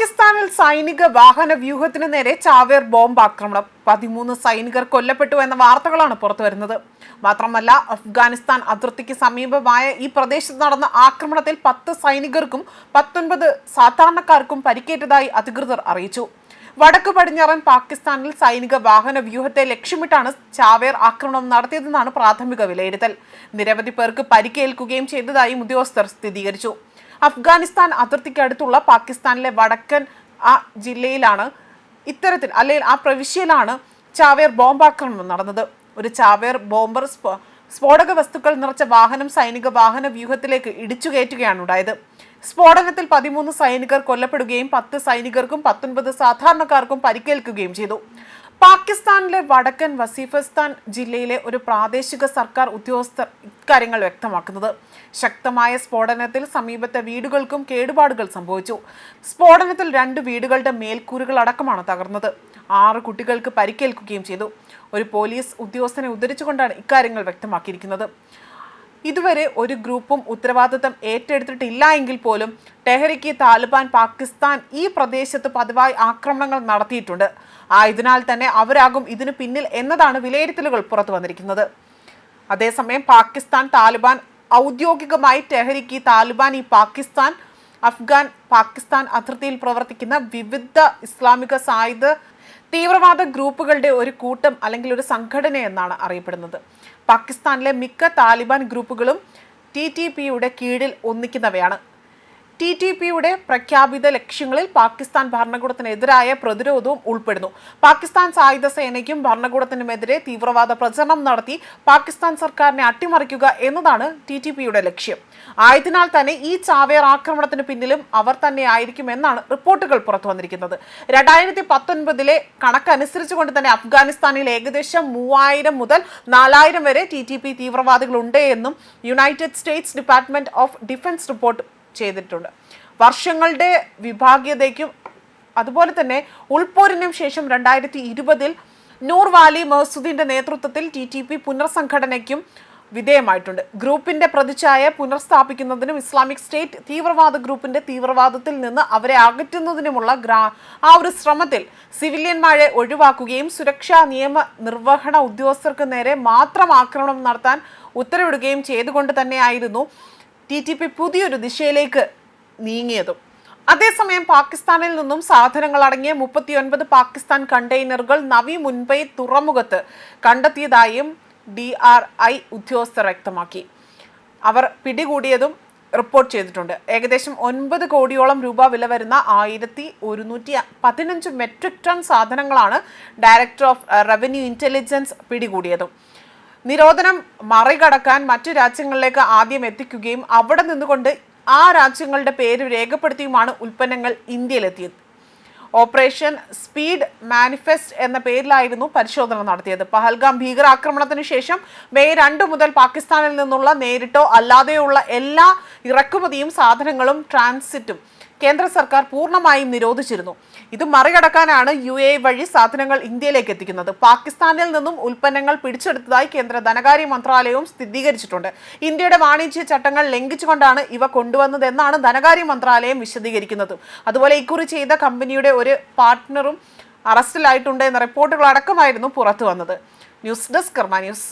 പാകിസ്ഥാനിൽ സൈനിക വാഹന വ്യൂഹത്തിന് നേരെ ചാവേർ ബോംബ് ആക്രമണം. പതിമൂന്ന് സൈനികർ കൊല്ലപ്പെട്ടു എന്ന വാർത്തകളാണ് പുറത്തു വരുന്നത്. മാത്രമല്ല അഫ്ഗാനിസ്ഥാൻ അതിർത്തിക്ക് സമീപമായ ഈ പ്രദേശത്ത് നടന്ന ആക്രമണത്തിൽ പത്ത് സൈനികർക്കും പത്തൊൻപത് സാധാരണക്കാർക്കും പരിക്കേറ്റതായി അധികൃതർ അറിയിച്ചു. വടക്കു പടിഞ്ഞാറൻ പാകിസ്ഥാനിൽ സൈനിക വാഹന വ്യൂഹത്തെ ലക്ഷ്യമിട്ടാണ് ചാവേർ ആക്രമണം നടത്തിയതെന്നാണ് പ്രാഥമിക വിലയിരുത്തൽ. നിരവധി പേർക്ക് പരിക്കേൽക്കുകയും ചെയ്തതായും ഉദ്യോഗസ്ഥർ സ്ഥിരീകരിച്ചു. അഫ്ഗാനിസ്ഥാൻ അതിർത്തിക്കടുത്തുള്ള പാകിസ്ഥാനിലെ വടക്കൻ ആ ജില്ലയിലാണ് ഇത്തരത്തിൽ അല്ലെങ്കിൽ ആ പ്രവിശ്യയിലാണ് ചാവേർ ബോംബാക്രമണം നടന്നത്. ഒരു ചാവേർ ബോംബർ സ്ഫോ- സ്ഫോടക വസ്തുക്കൾ നിറച്ച വാഹനം സൈനിക വാഹന വ്യൂഹത്തിലേക്ക് ഇടിച്ചു കയറ്റുകയാണ് ഉണ്ടായത്. സ്ഫോടനത്തിൽ പതിമൂന്ന് സൈനികർ കൊല്ലപ്പെടുകയും പത്ത് സൈനികർക്കും പത്തൊൻപത് സാധാരണക്കാർക്കും പരിക്കേൽക്കുകയും ചെയ്തു. പാകിസ്ഥാനിലെ വടക്കൻ വസീഫസ്ഥാൻ ജില്ലയിലെ ഒരു പ്രാദേശിക സർക്കാർ ഉദ്യോഗസ്ഥർ ഇക്കാര്യങ്ങൾ വ്യക്തമാക്കുന്നത്. ശക്തമായ സ്ഫോടനത്തിൽ സമീപത്തെ വീടുകൾക്കും കേടുപാടുകൾ സംഭവിച്ചു. സ്ഫോടനത്തിൽ രണ്ട് വീടുകളുടെ മേൽക്കൂരുകൾ അടക്കമാണ് തകർന്നത്. ആറ് കുട്ടികൾക്ക് പരിക്കേൽക്കുകയും ചെയ്തു. ഒരു പോലീസ് ഉദ്യോഗസ്ഥനെ ഉദ്ധരിച്ചുകൊണ്ടാണ് ഇക്കാര്യങ്ങൾ വ്യക്തമാക്കിയിരിക്കുന്നത്. ഇതുവരെ ഒരു ഗ്രൂപ്പും ഉത്തരവാദിത്തം ഏറ്റെടുത്തിട്ടില്ല എങ്കിൽ പോലും ടെഹ്രിക്ക് താലിബാൻ പാകിസ്ഥാൻ ഈ പ്രദേശത്ത് പതിവായി ആക്രമണങ്ങൾ നടത്തിയിട്ടുണ്ട്. ആയതിനാൽ തന്നെ അവരാകും ഇതിനു പിന്നിൽ എന്നതാണ് വിലയിരുത്തലുകൾ പുറത്തു വന്നിരിക്കുന്നത്. അതേസമയം പാകിസ്ഥാൻ താലിബാൻ ഔദ്യോഗികമായി ടെഹ്രിക്ക് താലിബാൻ ഈ പാകിസ്ഥാൻ അഫ്ഗാൻ പാകിസ്ഥാൻ അതിർത്തിയിൽ പ്രവർത്തിക്കുന്ന വിവിധ ഇസ്ലാമിക സായുധ തീവ്രവാദ ഗ്രൂപ്പുകളുടെ ഒരു കൂട്ടം അല്ലെങ്കിൽ ഒരു സംഘടന എന്നാണ് അറിയപ്പെടുന്നത്. പാകിസ്ഥാനിലെ മിക്ക താലിബാൻ ഗ്രൂപ്പുകളും ടി ടി പിയുടെ കീഴിൽ ഒന്നിക്കുന്നവയാണ്. ടി ടി പിയുടെ പ്രഖ്യാപിത ലക്ഷ്യങ്ങളിൽ പാകിസ്ഥാൻ ഭരണകൂടത്തിനെതിരായ പ്രതിരോധവും ഉൾപ്പെടുന്നു. പാകിസ്ഥാൻ സായുധ സേനയ്ക്കും ഭരണകൂടത്തിനുമെതിരെ തീവ്രവാദ പ്രചരണം നടത്തി പാകിസ്ഥാൻ സർക്കാരിനെ അട്ടിമറിക്കുക എന്നതാണ് ടി ടി പിയുടെ ലക്ഷ്യം. ആയതിനാൽ തന്നെ ഈ ചാവേർ ആക്രമണത്തിന് പിന്നിലും അവർ തന്നെ ആയിരിക്കും എന്നാണ് റിപ്പോർട്ടുകൾ പുറത്തു വന്നിരിക്കുന്നത് രണ്ടായിരത്തി പത്തൊൻപതിലെ കണക്കനുസരിച്ചുകൊണ്ട് തന്നെ അഫ്ഗാനിസ്ഥാനിൽ ഏകദേശം മൂവായിരം മുതൽ നാലായിരം വരെ ടി ടി പി തീവ്രവാദികളുണ്ട് എന്നും United States Department of Defense report ചെയ്തിട്ടുണ്ട്. വർഷങ്ങളുടെ വിഭാഗീയതയ്ക്കും അതുപോലെ തന്നെ ഉൾപോരിനും ശേഷം രണ്ടായിരത്തി ഇരുപതിൽ നൂർ വാലി മഹസുദ്ദീന്റെ നേതൃത്വത്തിൽ ടി ടി പി പുനർസംഘടനയ്ക്കും വിധേയമായിട്ടുണ്ട്. ഗ്രൂപ്പിന്റെ പ്രതിച്ഛായ പുനഃസ്ഥാപിക്കുന്നതിനും ഇസ്ലാമിക് സ്റ്റേറ്റ് തീവ്രവാദ ഗ്രൂപ്പിന്റെ തീവ്രവാദത്തിൽ നിന്ന് അവരെ അകറ്റുന്നതിനുമുള്ള ഗ്രാ ആ ഒരു ശ്രമത്തിൽ സിവിലിയന്മാരെ ഒഴിവാക്കുകയും സുരക്ഷാ നിയമ നിർവഹണ ഉദ്യോഗസ്ഥർക്ക് നേരെ മാത്രം ആക്രമണം നടത്താൻ ഉത്തരവിടുകയും ചെയ്തുകൊണ്ട് തന്നെയായിരുന്നു ടി ടി പി പുതിയൊരു ദിശയിലേക്ക് നീങ്ങിയതും. അതേസമയം പാകിസ്ഥാനിൽ നിന്നും സാധനങ്ങൾ അടങ്ങിയ മുപ്പത്തിയൊൻപത് പാകിസ്ഥാൻ കണ്ടെയ്നറുകൾ നവി മുൻപൈ തുറമുഖത്ത് കണ്ടെത്തിയതായും ഡി ആർ ഐ ഉദ്യോഗസ്ഥർ വ്യക്തമാക്കി. അവർ പിടികൂടിയതും റിപ്പോർട്ട് ചെയ്തിട്ടുണ്ട്. ഏകദേശം ഒൻപത് കോടിയോളം രൂപ വില വരുന്ന ആയിരത്തി ഒരുന്നൂറ്റി പതിനഞ്ച് മെട്രിക് ടൺ സാധനങ്ങളാണ് ഡയറക്ടർ ഓഫ് റവന്യൂ ഇന്റലിജൻസ് പിടികൂടിയതും. നിരോധനം മറികടക്കാൻ മറ്റു രാജ്യങ്ങളിലേക്ക് ആദ്യം എത്തിക്കുകയും അവിടെ നിന്നുകൊണ്ട് ആ രാജ്യങ്ങളുടെ പേര് രേഖപ്പെടുത്തിയുമാണ് ഉൽപ്പന്നങ്ങൾ ഇന്ത്യയിലെത്തിയത്. ഓപ്പറേഷൻ സ്പീഡ് മാനിഫെസ്റ്റ് എന്ന പേരിലായിരുന്നു പരിശോധന നടത്തിയത്. പഹൽഗാം ഭീകരാക്രമണത്തിന് ശേഷം മെയ് രണ്ടു മുതൽ പാകിസ്ഥാനിൽ നിന്നുള്ള നേരിട്ടോ അല്ലാതെയോ ഉള്ള എല്ലാ ഇറക്കുമതിയും സാധനങ്ങളും ട്രാൻസിറ്റും കേന്ദ്ര സർക്കാർ പൂർണമായും നിരോധിച്ചിരുന്നു. ഇത് മറികടക്കാനാണ് യു എ വഴി സാധനങ്ങൾ ഇന്ത്യയിലേക്ക് എത്തിക്കുന്നത്. പാകിസ്ഥാനിൽ നിന്നും ഉൽപ്പന്നങ്ങൾ പിടിച്ചെടുത്തതായി കേന്ദ്ര ധനകാര്യ മന്ത്രാലയവും സ്ഥിരീകരിച്ചിട്ടുണ്ട്. ഇന്ത്യയുടെ വാണിജ്യ ചട്ടങ്ങൾ ലംഘിച്ചുകൊണ്ടാണ് ഇവ കൊണ്ടുവന്നതെന്നാണ് ധനകാര്യ മന്ത്രാലയം വിശദീകരിക്കുന്നത്. അതുപോലെ ഇക്കുറി ചെയ്ത കമ്പനിയുടെ ഒരു പാർട്ട്ണറും അറസ്റ്റിലായിട്ടുണ്ട് എന്ന റിപ്പോർട്ടുകൾ അടക്കമായിരുന്നു പുറത്തു വന്നത് ന്യൂസ് ഡെസ്ക് കർമ്മ ന്യൂസ്.